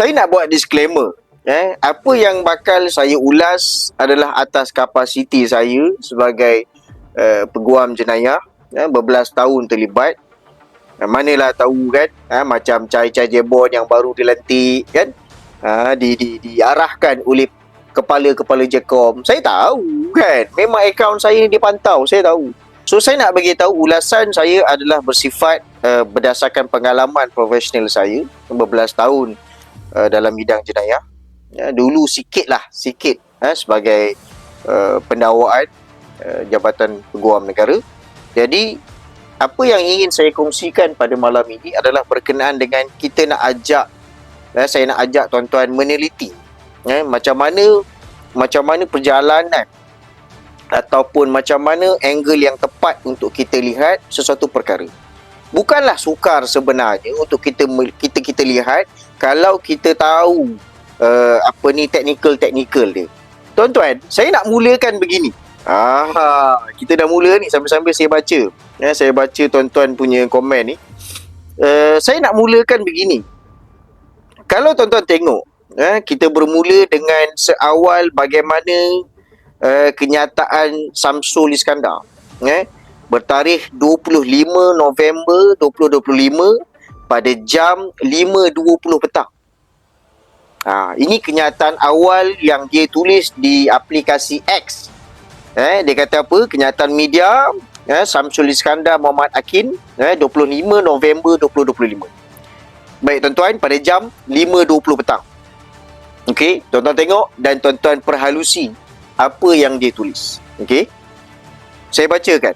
saya nak buat disclaimer. Eh, apa yang bakal saya ulas adalah atas kapasiti saya sebagai uh, peguam jenayah eh, berbelas tahun terlibat. Uh, manalah tahu kan, uh, macam cai-cai jebon yang baru dilantik kan, uh, di, di, diarahkan oleh kepala-kepala Jekom. Saya tahu kan, memang akaun saya ni dipantau, saya tahu. So saya nak bagi tahu ulasan saya adalah bersifat uh, berdasarkan pengalaman profesional saya berbelas tahun uh, dalam bidang jenayah. Ya, dulu sikit lah, sikit uh, sebagai uh, pendakwaan uh, Jabatan Peguam Negara. Jadi apa yang ingin saya kongsikan pada malam ini adalah berkenaan dengan kita nak ajak uh, saya nak ajak tuan-tuan meneliti uh, macam mana macam mana perjalanan ataupun macam mana angle yang tepat untuk kita lihat sesuatu perkara. Bukanlah sukar sebenarnya untuk kita kita kita lihat kalau kita tahu uh, apa ni technical-technical dia. Tuan-tuan, saya nak mulakan begini. Ah, kita dah mula ni sambil-sambil saya baca. Ya, saya baca tuan-tuan punya komen ni. Uh, saya nak mulakan begini. Kalau tuan-tuan tengok, eh, kita bermula dengan seawal bagaimana uh, kenyataan Samsul Iskandar eh bertarikh 25 November 2025 pada jam 5.20 petang. Ha, ini kenyataan awal yang dia tulis di aplikasi X. Eh, dia kata apa? Kenyataan media eh, Samsul Iskandar Muhammad Akin eh, 25 November 2025. Baik tuan-tuan, pada jam 5.20 petang. Okey, tuan-tuan tengok dan tuan-tuan perhalusi apa yang dia tulis. Okey. Saya bacakan.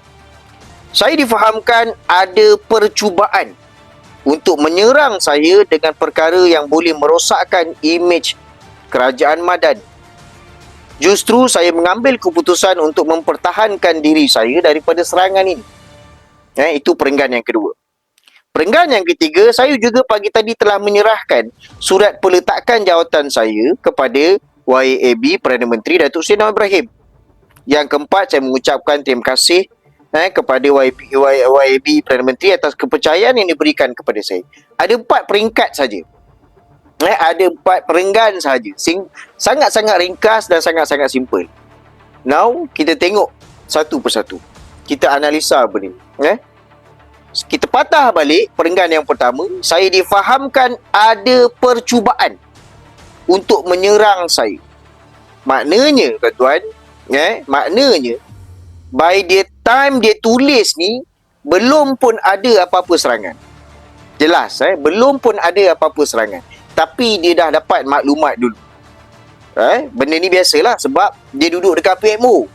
Saya difahamkan ada percubaan untuk menyerang saya dengan perkara yang boleh merosakkan imej kerajaan Madan. Justru saya mengambil keputusan untuk mempertahankan diri saya daripada serangan ini. Eh, itu perenggan yang kedua. Perenggan yang ketiga, saya juga pagi tadi telah menyerahkan surat peletakan jawatan saya kepada YAB Perdana Menteri Datuk Seri Ibrahim. Yang keempat, saya mengucapkan terima kasih eh, kepada YAB, YAB Perdana Menteri atas kepercayaan yang diberikan kepada saya. Ada empat peringkat saja. Eh, ada empat perenggan saja. Sing, sangat-sangat ringkas dan sangat-sangat simple. Now, kita tengok satu persatu. Kita analisa benda ni. Eh? Kita patah balik perenggan yang pertama. Saya difahamkan ada percubaan untuk menyerang saya. Maknanya, tuan-tuan, eh, maknanya, by the time dia tulis ni, belum pun ada apa-apa serangan. Jelas, eh, belum pun ada apa-apa serangan. Tapi dia dah dapat maklumat dulu. Eh, benda ni biasalah sebab dia duduk dekat PMO.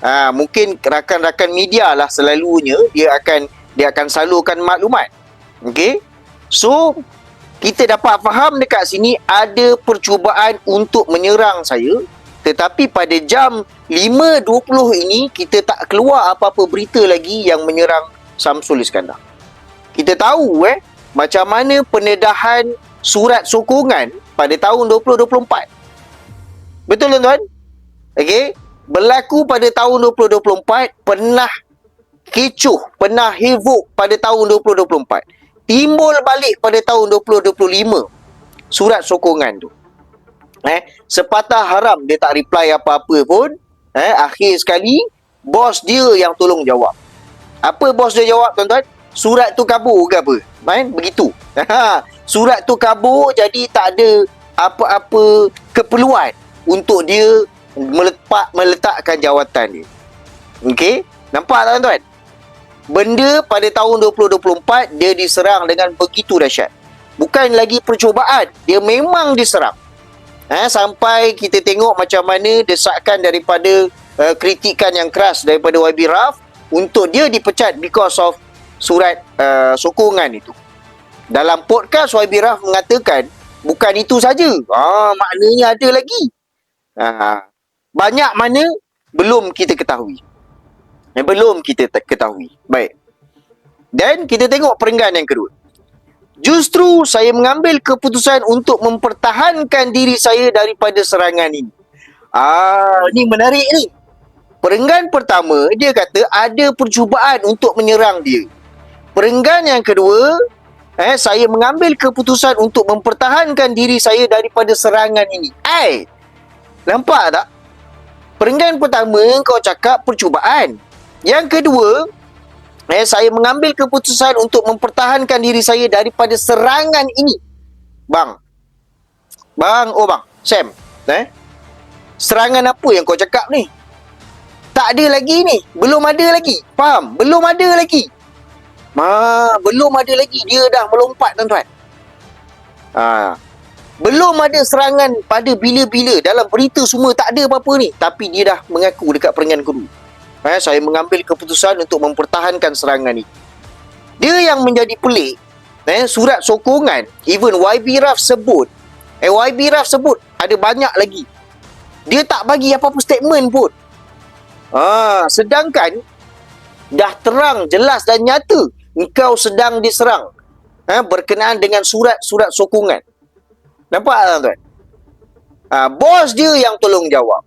Ha, mungkin rakan-rakan media lah selalunya dia akan dia akan salurkan maklumat. Okey. So, kita dapat faham dekat sini ada percubaan untuk menyerang saya tetapi pada jam 5.20 ini kita tak keluar apa-apa berita lagi yang menyerang Samsul Iskandar. Kita tahu eh macam mana pendedahan surat sokongan pada tahun 2024. Betul tuan-tuan? Okey, berlaku pada tahun 2024 pernah kecoh, pernah hivuk pada tahun 2024 timbul balik pada tahun 2025 surat sokongan tu eh sepatah haram dia tak reply apa-apa pun eh akhir sekali bos dia yang tolong jawab. Apa bos dia jawab tuan-tuan? Surat tu kabur ke apa? Main begitu. Surat tu kabur jadi tak ada apa-apa keperluan untuk dia meletak meletakkan jawatan dia. Okey? Nampak tak tuan-tuan? Benda pada tahun 2024 dia diserang dengan begitu dahsyat. Bukan lagi percubaan, dia memang diserang. Ha, sampai kita tengok macam mana desakan daripada uh, kritikan yang keras daripada YB Raf untuk dia dipecat because of surat uh, sokongan itu. Dalam podcast YB Raf mengatakan bukan itu saja. Ah maknanya ada lagi. Ha, banyak mana belum kita ketahui yang belum kita ketahui. Baik. Dan kita tengok perenggan yang kedua. Justru saya mengambil keputusan untuk mempertahankan diri saya daripada serangan ini. Ah, ini menarik ni. Perenggan pertama, dia kata ada percubaan untuk menyerang dia. Perenggan yang kedua, eh saya mengambil keputusan untuk mempertahankan diri saya daripada serangan ini. Eh, nampak tak? Perenggan pertama kau cakap percubaan. Yang kedua, eh saya mengambil keputusan untuk mempertahankan diri saya daripada serangan ini. Bang. Bang, oh bang, Sam, eh? Serangan apa yang kau cakap ni? Tak ada lagi ni. Belum ada lagi. Faham? Belum ada lagi. Ma, belum ada lagi. Dia dah melompat tuan-tuan. Ha. Belum ada serangan pada bila-bila. Dalam berita semua tak ada apa-apa ni. Tapi dia dah mengaku dekat peringatan kedua. Ha, saya mengambil keputusan untuk mempertahankan serangan ni. Dia yang menjadi pelik. Eh, surat sokongan. Even YB Raf sebut. Eh, YB Raf sebut. Ada banyak lagi. Dia tak bagi apa-apa statement pun. Ah, sedangkan dah terang, jelas dan nyata engkau sedang diserang ha, berkenaan dengan surat-surat sokongan. Nampak tak tuan? Ha, bos dia yang tolong jawab.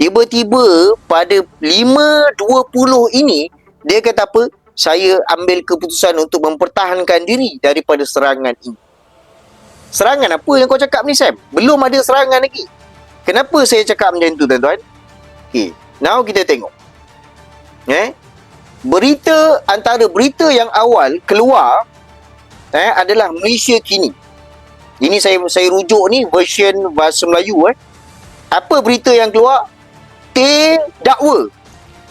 Tiba-tiba pada 5.20 ini, dia kata apa? Saya ambil keputusan untuk mempertahankan diri daripada serangan ini. Serangan apa yang kau cakap ni Sam? Belum ada serangan lagi. Kenapa saya cakap macam tu tuan-tuan? Okay. Now kita tengok. Eh? Berita antara berita yang awal keluar eh adalah Malaysia kini. Ini saya saya rujuk ni version bahasa Melayu eh. Apa berita yang keluar? T dakwa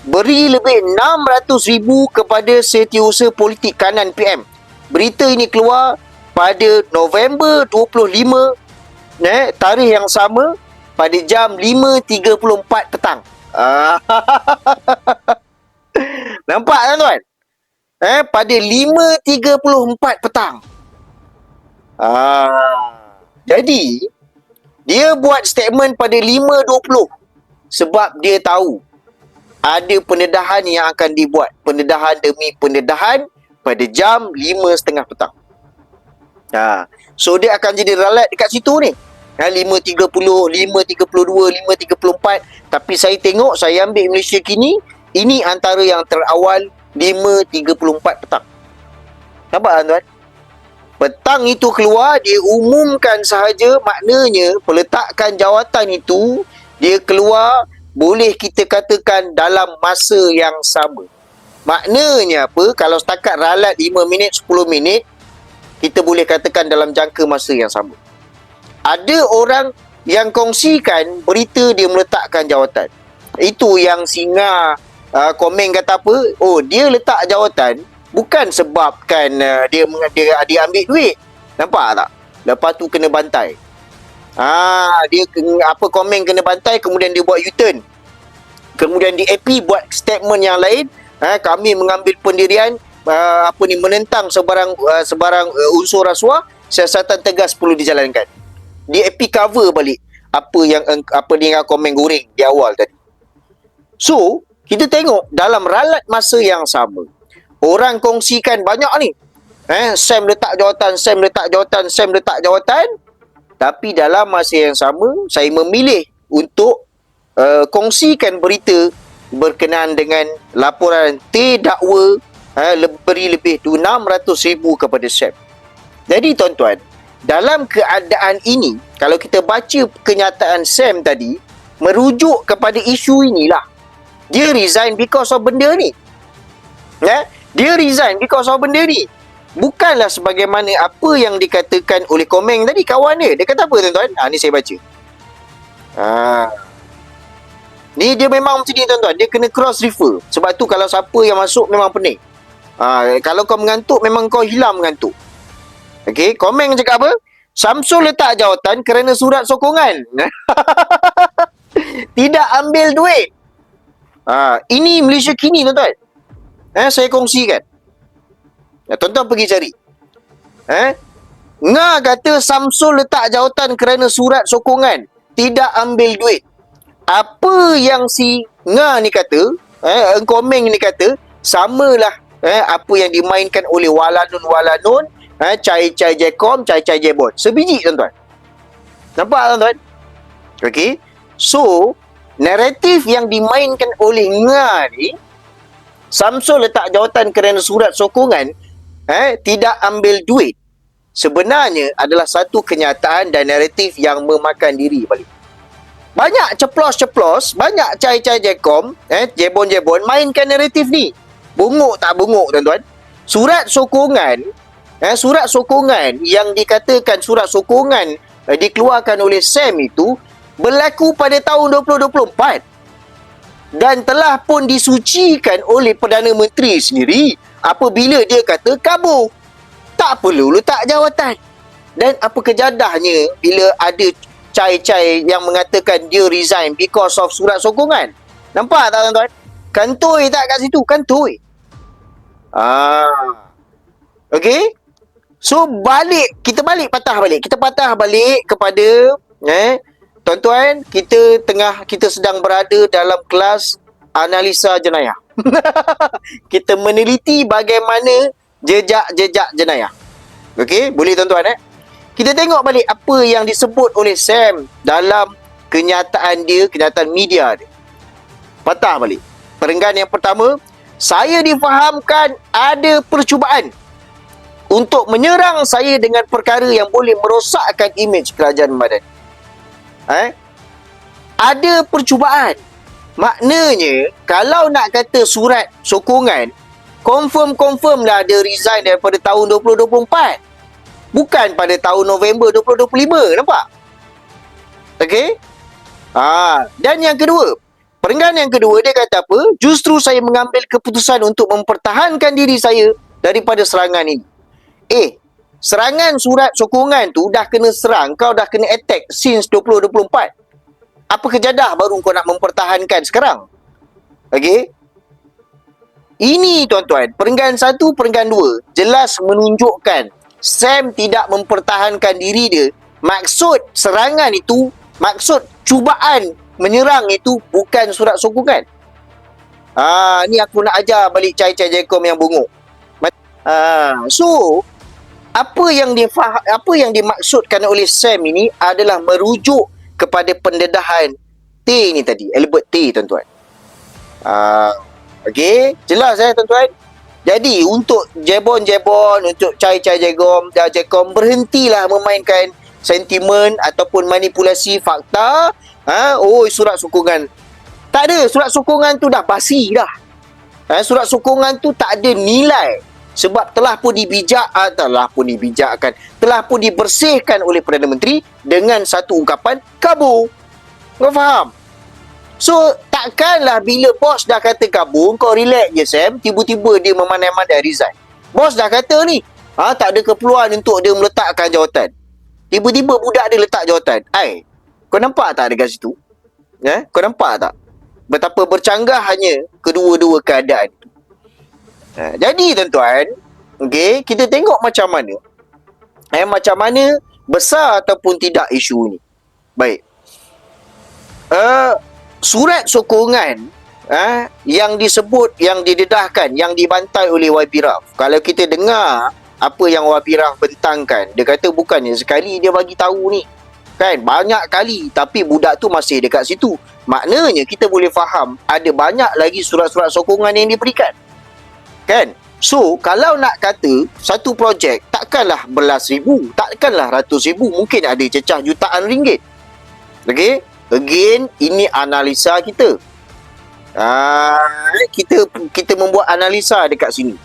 beri lebih 600 ribu kepada setiausaha politik kanan PM. Berita ini keluar pada November 25 eh, tarikh yang sama pada jam 5.34 petang. Nampak kan tuan? Eh, pada 5.34 petang. Ah. Jadi, dia buat statement pada 5.20 sebab dia tahu ada pendedahan yang akan dibuat. Pendedahan demi pendedahan pada jam 5.30 petang. Ha. So, dia akan jadi ralat dekat situ ni. Ha, 5.30, 5.32, 5.34. Tapi saya tengok, saya ambil Malaysia kini, ini antara yang terawal 5.34 petang. Nampak kan tuan? Petang itu keluar, dia umumkan sahaja maknanya peletakan jawatan itu dia keluar boleh kita katakan dalam masa yang sama. Maknanya apa? Kalau setakat ralat 5 minit, 10 minit, kita boleh katakan dalam jangka masa yang sama. Ada orang yang kongsikan berita dia meletakkan jawatan. Itu yang singa uh, komen kata apa oh dia letak jawatan bukan sebabkan uh, dia, dia dia ambil duit nampak tak lepas tu kena bantai ah dia apa komen kena bantai kemudian dia buat U-turn. Kemudian di AP buat statement yang lain. Ha, kami mengambil pendirian uh, apa ni menentang sebarang uh, sebarang uh, unsur rasuah siasatan tegas perlu dijalankan. Di AP cover balik apa yang apa dia komen goreng di awal tadi. So kita tengok dalam ralat masa yang sama orang kongsikan banyak ni. Eh Sam letak jawatan Sam letak jawatan Sam letak jawatan tapi dalam masa yang sama saya memilih untuk uh, kongsikan berita berkenaan dengan laporan T dakwa eh, lebih lebih 600 ribu kepada Sam jadi tuan-tuan dalam keadaan ini kalau kita baca kenyataan Sam tadi merujuk kepada isu inilah dia resign because of benda ni. Ya? Dia resign because of benda ni. Bukanlah sebagaimana apa yang dikatakan oleh komen tadi kawan dia. Dia kata apa tuan-tuan? Ha, ni saya baca. Ha. Ni dia memang macam ni tuan-tuan. Dia kena cross refer. Sebab tu kalau siapa yang masuk memang pening. Ha, kalau kau mengantuk memang kau hilang mengantuk. Okey, komen cakap apa? Samsul letak jawatan kerana surat sokongan. Tidak ambil duit. Ha, ini Malaysia kini tuan-tuan. Eh, saya kongsikan. Ya, tuan-tuan pergi cari. Eh? Nga kata Samsul letak jawatan kerana surat sokongan. Tidak ambil duit. Apa yang si Nga ni kata, eh, Engkomeng ni kata, samalah eh, apa yang dimainkan oleh Walanun-Walanun, eh, Cai-Cai Jekom, Cai-Cai Jebon. Sebiji tuan-tuan. Nampak tuan-tuan? Okay. So, naratif yang dimainkan oleh Nga ni Samsul letak jawatan kerana surat sokongan eh tidak ambil duit sebenarnya adalah satu kenyataan dan naratif yang memakan diri balik. Banyak ceplos-ceplos, banyak cai-cai jekom, eh, jebon-jebon mainkan naratif ni. Bunguk tak bunguk tuan-tuan. Surat sokongan, eh, surat sokongan yang dikatakan surat sokongan eh, dikeluarkan oleh SAM itu berlaku pada tahun 2024 dan telah pun disucikan oleh Perdana Menteri sendiri apabila dia kata kabur. Tak perlu letak jawatan. Dan apa kejadahnya bila ada cai-cai yang mengatakan dia resign because of surat sokongan. Nampak tak tuan-tuan? Kantoi tak kat situ? Kantoi. Ah. Okay? So balik, kita balik patah balik. Kita patah balik kepada eh tuan-tuan, kita tengah kita sedang berada dalam kelas analisa jenayah. kita meneliti bagaimana jejak-jejak jenayah. Okey, boleh tuan-tuan eh? Kita tengok balik apa yang disebut oleh Sam dalam kenyataan dia, kenyataan media dia. Patah balik. Perenggan yang pertama, saya difahamkan ada percubaan untuk menyerang saya dengan perkara yang boleh merosakkan imej kerajaan Madani. Eh? Ada percubaan. Maknanya, kalau nak kata surat sokongan, confirm-confirm dah ada resign daripada tahun 2024. Bukan pada tahun November 2025. Nampak? Okey? Ha, dan yang kedua, perenggan yang kedua dia kata apa? Justru saya mengambil keputusan untuk mempertahankan diri saya daripada serangan ini. Eh, serangan surat sokongan tu dah kena serang, kau dah kena attack since 2024. Apa kejadah baru kau nak mempertahankan sekarang? Okey? Ini tuan-tuan, perenggan satu, perenggan dua jelas menunjukkan Sam tidak mempertahankan diri dia, maksud serangan itu, maksud cubaan menyerang itu bukan surat sokongan. Ah, ni aku nak ajar balik cai-cai jekom yang bunguk. Ah, so apa yang difah, apa yang dimaksudkan oleh Sam ini adalah merujuk kepada pendedahan T ni tadi, Albert T tuan-tuan. Ah, okey, jelas eh tuan-tuan? Jadi untuk jebon-jebon, untuk cai-cai jegom, dah jekom, berhentilah memainkan sentimen ataupun manipulasi fakta. Ha? Oh, surat sokongan. Tak ada, surat sokongan tu dah basi dah. Ha? Surat sokongan tu tak ada nilai. Sebab telah pun dibijak, ah, telah pun dibijakkan, telah pun dibersihkan oleh Perdana Menteri dengan satu ungkapan kabur. Kau faham? So, takkanlah bila bos dah kata kabur, kau relax je Sam, tiba-tiba dia memandai-mandai resign. Bos dah kata ni, ha, tak ada keperluan untuk dia meletakkan jawatan. Tiba-tiba budak dia letak jawatan. Hai, kau nampak tak dekat situ? Ya, kau nampak tak? Betapa bercanggahnya kedua-dua keadaan itu. Ha, jadi tuan-tuan, okay, kita tengok macam mana eh, macam mana besar ataupun tidak isu ni. Baik. Uh, surat sokongan eh, yang disebut, yang didedahkan, yang dibantai oleh YB. Kalau kita dengar apa yang YB bentangkan, dia kata bukannya sekali dia bagi tahu ni. Kan? Banyak kali tapi budak tu masih dekat situ. Maknanya kita boleh faham ada banyak lagi surat-surat sokongan yang diberikan. Kan? So, kalau nak kata satu projek takkanlah belas ribu, takkanlah ratus ribu, mungkin ada cecah jutaan ringgit. Okay? Again, ini analisa kita. Ah, kita kita membuat analisa dekat sini.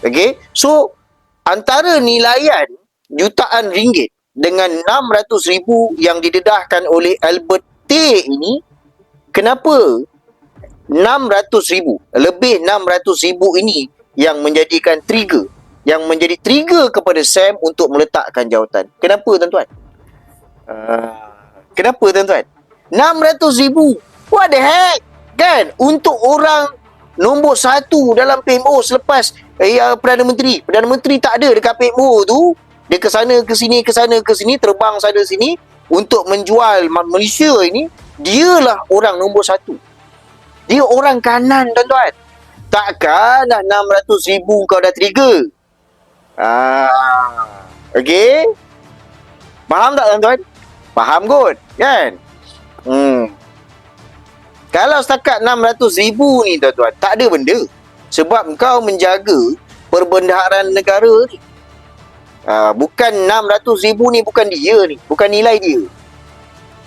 Okay. So, antara nilaian jutaan ringgit dengan 600 ribu yang didedahkan oleh Albert T ini, kenapa 600 ribu, lebih 600 ribu ini yang menjadikan trigger, yang menjadi trigger kepada Sam untuk meletakkan jawatan. Kenapa tuan-tuan? Uh, kenapa tuan-tuan? 600 ribu. What the heck? Kan? Untuk orang nombor satu dalam PMO selepas eh, uh, Perdana Menteri. Perdana Menteri tak ada dekat PMO tu. Dia ke sana, ke sini, ke sana, ke sini. Terbang sana sini. Untuk menjual Malaysia ini. Dialah orang nombor satu. Dia orang kanan tuan-tuan. Takkan dah 600 ribu kau dah trigger. Ah, okay. Faham tak tuan-tuan? Faham kot, kan? Hmm. Kalau setakat 600 ribu ni tuan-tuan, tak ada benda. Sebab kau menjaga perbendaharaan negara ni. Uh, bukan 600 ribu ni bukan dia ni. Bukan nilai dia.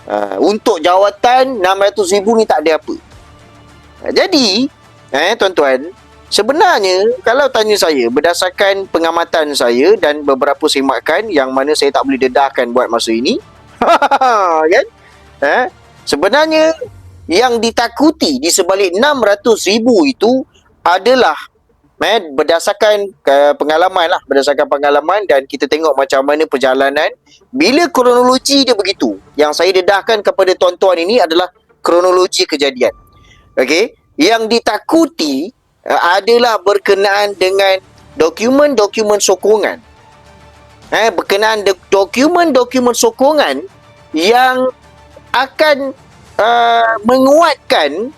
Uh, untuk jawatan 600 ribu ni tak ada apa. Jadi, eh tuan-tuan, sebenarnya kalau tanya saya berdasarkan pengamatan saya dan beberapa semakan yang mana saya tak boleh dedahkan buat masa ini. kan? Eh, sebenarnya yang ditakuti di sebalik 600 ribu itu adalah eh, berdasarkan uh, pengalaman lah berdasarkan pengalaman dan kita tengok macam mana perjalanan bila kronologi dia begitu yang saya dedahkan kepada tuan-tuan ini adalah kronologi kejadian okey yang ditakuti uh, adalah berkenaan dengan dokumen-dokumen sokongan eh berkenaan de- dokumen-dokumen sokongan yang akan uh, menguatkan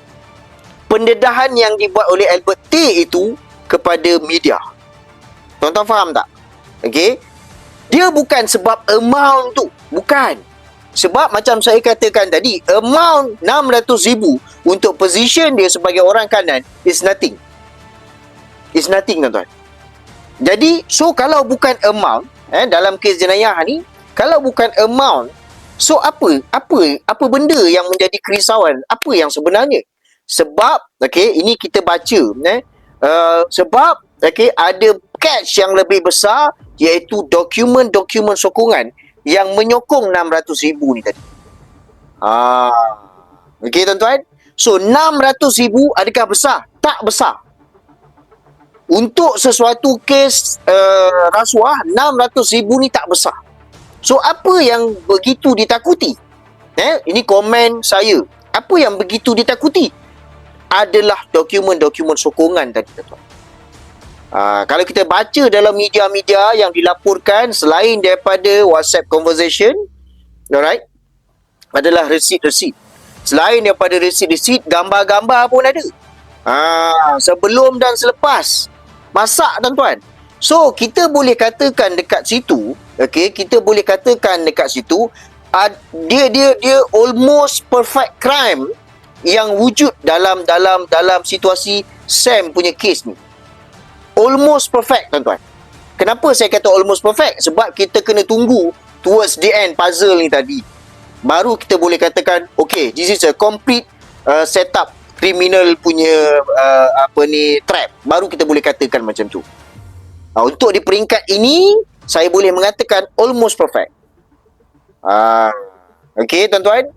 pendedahan yang dibuat oleh Albert T itu kepada media. Tuan-tuan faham tak? Okey. Dia bukan sebab amount tu. Bukan. Sebab macam saya katakan tadi, amount 600 ribu untuk position dia sebagai orang kanan is nothing. Is nothing tuan-tuan. Jadi, so kalau bukan amount, eh, dalam kes jenayah ni, kalau bukan amount, so apa? Apa apa benda yang menjadi kerisauan? Apa yang sebenarnya? Sebab, okay, ini kita baca, eh, Uh, sebab okay, ada catch yang lebih besar iaitu dokumen-dokumen sokongan yang menyokong 600 ribu ni tadi. Ah, okay tuan-tuan. So 600 ribu adakah besar? Tak besar. Untuk sesuatu kes uh, rasuah 600 ribu ni tak besar. So apa yang begitu ditakuti? Eh, ini komen saya. Apa yang begitu ditakuti? adalah dokumen-dokumen sokongan tadi tuan. Uh, kalau kita baca dalam media-media yang dilaporkan selain daripada WhatsApp conversation, alright, adalah resit-resit. Selain daripada resit-resit, gambar-gambar pun ada. Uh, sebelum dan selepas masak tuan-tuan. So, kita boleh katakan dekat situ, okay, kita boleh katakan dekat situ, uh, dia dia dia almost perfect crime yang wujud dalam dalam dalam situasi Sam punya case ni. Almost perfect tuan-tuan. Kenapa saya kata almost perfect? Sebab kita kena tunggu towards the end puzzle ni tadi. Baru kita boleh katakan, okay, this is a complete uh, setup criminal punya uh, apa ni trap. Baru kita boleh katakan macam tu. Uh, untuk di peringkat ini, saya boleh mengatakan almost perfect. Uh, okay, tuan-tuan.